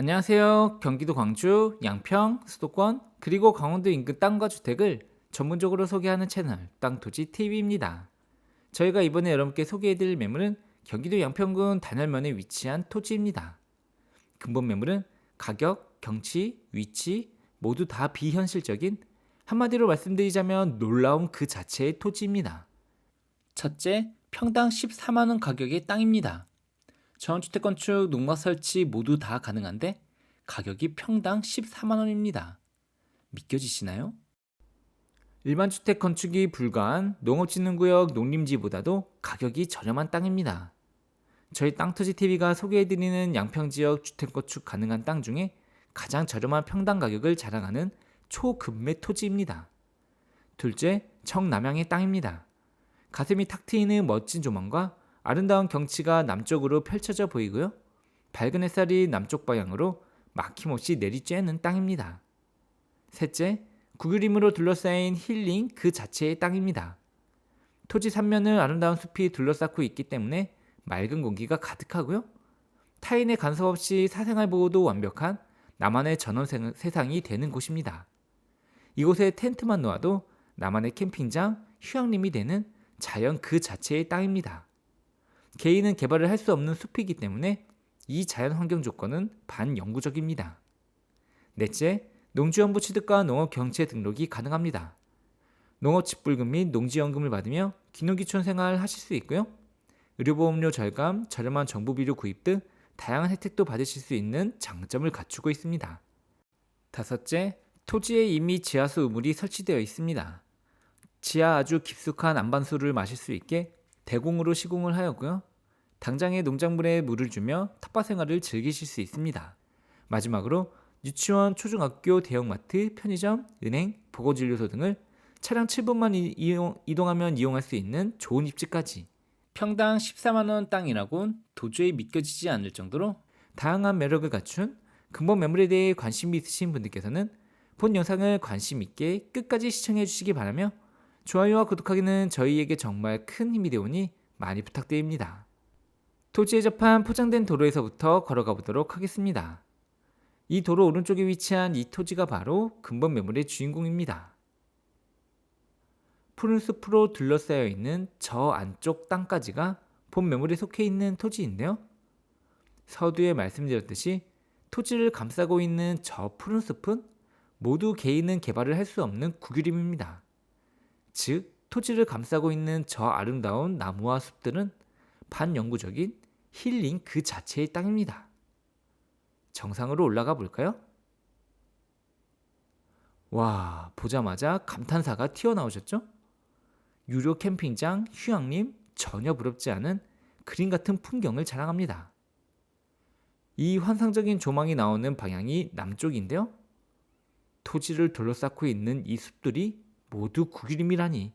안녕하세요. 경기도 광주, 양평, 수도권, 그리고 강원도 인근 땅과 주택을 전문적으로 소개하는 채널 땅토지 TV입니다. 저희가 이번에 여러분께 소개해드릴 매물은 경기도 양평군 단열면에 위치한 토지입니다. 근본 매물은 가격, 경치, 위치 모두 다 비현실적인 한마디로 말씀드리자면 놀라운 그 자체의 토지입니다. 첫째, 평당 14만원 가격의 땅입니다. 전원주택 건축, 농막 설치 모두 다 가능한데 가격이 평당 14만 원입니다. 믿겨지시나요? 일반 주택 건축이 불가한 농업진흥구역 농림지보다도 가격이 저렴한 땅입니다. 저희 땅터지 TV가 소개해드리는 양평 지역 주택 건축 가능한 땅 중에 가장 저렴한 평당 가격을 자랑하는 초급매 토지입니다. 둘째, 청남향의 땅입니다. 가슴이 탁 트이는 멋진 조망과 아름다운 경치가 남쪽으로 펼쳐져 보이고요. 밝은 햇살이 남쪽 방향으로 막힘없이 내리쬐는 땅입니다. 셋째, 구규림으로 둘러싸인 힐링 그 자체의 땅입니다. 토지 삼면을 아름다운 숲이 둘러싸고 있기 때문에 맑은 공기가 가득하고요. 타인의 간섭 없이 사생활 보호도 완벽한 나만의 전원 세- 세상이 되는 곳입니다. 이곳에 텐트만 놓아도 나만의 캠핑장, 휴양림이 되는 자연 그 자체의 땅입니다. 개인은 개발을 할 수 없는 숲이기 때문에 이 자연 환경 조건은 반영구적입니다. 넷째, 농지연부 취득과 농업 경채 등록이 가능합니다. 농업 직불금 및 농지연금을 받으며 기농기촌 생활 하실 수 있고요. 의료보험료 절감, 저렴한 정부 비료 구입 등 다양한 혜택도 받으실 수 있는 장점을 갖추고 있습니다. 다섯째, 토지에 이미 지하수 우물이 설치되어 있습니다. 지하 아주 깊숙한 안반수를 마실 수 있게 대공으로 시공을 하였고요. 당장에 농작물에 물을 주며 텃밭 생활을 즐기실 수 있습니다. 마지막으로 유치원, 초중학교, 대형마트, 편의점, 은행, 보건진료소 등을 차량 7분만 이- 이용, 이동하면 이용할 수 있는 좋은 입지까지 평당 14만 원 땅이라곤 도저히 믿겨지지 않을 정도로 다양한 매력을 갖춘 근본 매물에 대해 관심이 있으신 분들께서는 본 영상을 관심 있게 끝까지 시청해 주시기 바라며 좋아요와 구독하기는 저희에게 정말 큰 힘이 되오니 많이 부탁드립니다. 토지에 접한 포장된 도로에서부터 걸어가 보도록 하겠습니다. 이 도로 오른쪽에 위치한 이 토지가 바로 근본 매물의 주인공입니다. 푸른 숲으로 둘러싸여 있는 저 안쪽 땅까지가 본 매물에 속해 있는 토지인데요. 서두에 말씀드렸듯이 토지를 감싸고 있는 저 푸른 숲은 모두 개인은 개발을 할 수 없는 구규림입니다. 즉, 토지를 감싸고 있는 저 아름다운 나무와 숲들은 반영구적인 힐링 그 자체의 땅입니다. 정상으로 올라가 볼까요? 와, 보자마자 감탄사가 튀어나오셨죠? 유료 캠핑장, 휴양림 전혀 부럽지 않은 그림 같은 풍경을 자랑합니다. 이 환상적인 조망이 나오는 방향이 남쪽인데요. 토지를 둘러싸고 있는 이 숲들이 모두 구기림이라니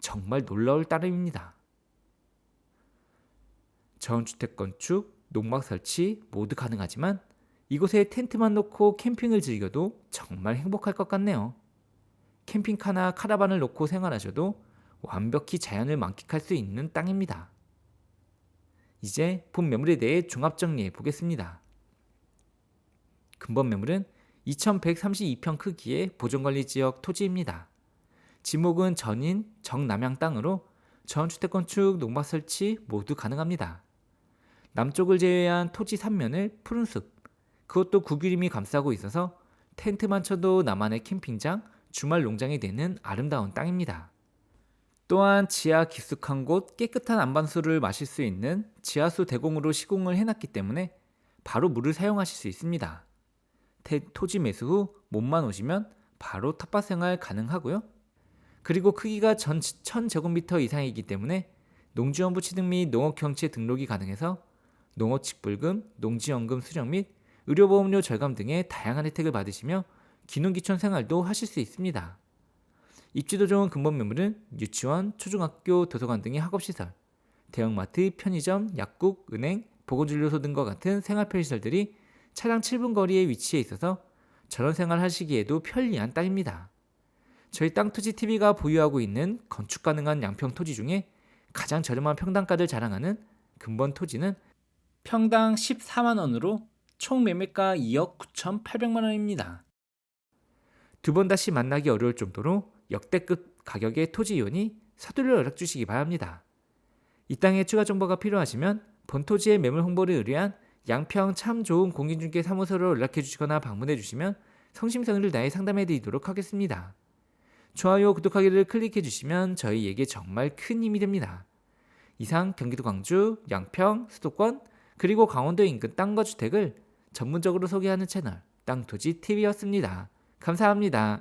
정말 놀라울 따름입니다. 전주택 건축, 농막 설치 모두 가능하지만 이곳에 텐트만 놓고 캠핑을 즐겨도 정말 행복할 것 같네요. 캠핑카나 카라반을 놓고 생활하셔도 완벽히 자연을 만끽할 수 있는 땅입니다. 이제 본 매물에 대해 종합 정리해 보겠습니다. 근본 매물은 2132평 크기의 보존관리 지역 토지입니다. 지목은 전인, 정남향 땅으로 전주택 건축, 농막 설치 모두 가능합니다. 남쪽을 제외한 토지 3면을 푸른 숲, 그것도 구규림이 감싸고 있어서 텐트만 쳐도 나만의 캠핑장, 주말 농장이 되는 아름다운 땅입니다. 또한 지하 깊숙한 곳 깨끗한 안반수를 마실 수 있는 지하수 대공으로 시공을 해놨기 때문에 바로 물을 사용하실 수 있습니다. 태- 토지 매수 후 몸만 오시면 바로 텃밭 생활 가능하고요. 그리고 크기가 전 1000제곱미터 이상이기 때문에 농지연부 취득 및 농업경채 등록이 가능해서 농업직불금, 농지연금 수령 및 의료보험료 절감 등의 다양한 혜택을 받으시며 기농기촌 생활도 하실 수 있습니다. 입지도 좋은 근본 매물은 유치원, 초중학교, 도서관 등의 학업시설, 대형마트, 편의점, 약국, 은행, 보건진료소 등과 같은 생활 편시설들이 차량 7분 거리에 위치해 있어서 저런 생활 하시기에도 편리한 땅입니다. 저희 땅토지 TV가 보유하고 있는 건축 가능한 양평 토지 중에 가장 저렴한 평당가를 자랑하는 근본 토지는 평당 14만 원으로 총 매매가 2억 9,800만 원입니다. 두 번 다시 만나기 어려울 정도로 역대급 가격의 토지이오니 서둘러 연락 주시기 바랍니다. 이 땅의 추가 정보가 필요하시면 본 토지의 매물 홍보를 의뢰한 양평 참 좋은 공인중개 사무소로 연락해 주시거나 방문해 주시면 성심성의를 다해 상담해 드리도록 하겠습니다. 좋아요, 구독하기를 클릭해 주시면 저희에게 정말 큰 힘이 됩니다. 이상 경기도 광주, 양평, 수도권, 그리고 강원도 인근 땅과 주택을 전문적으로 소개하는 채널 땅토지 TV였습니다. 감사합니다.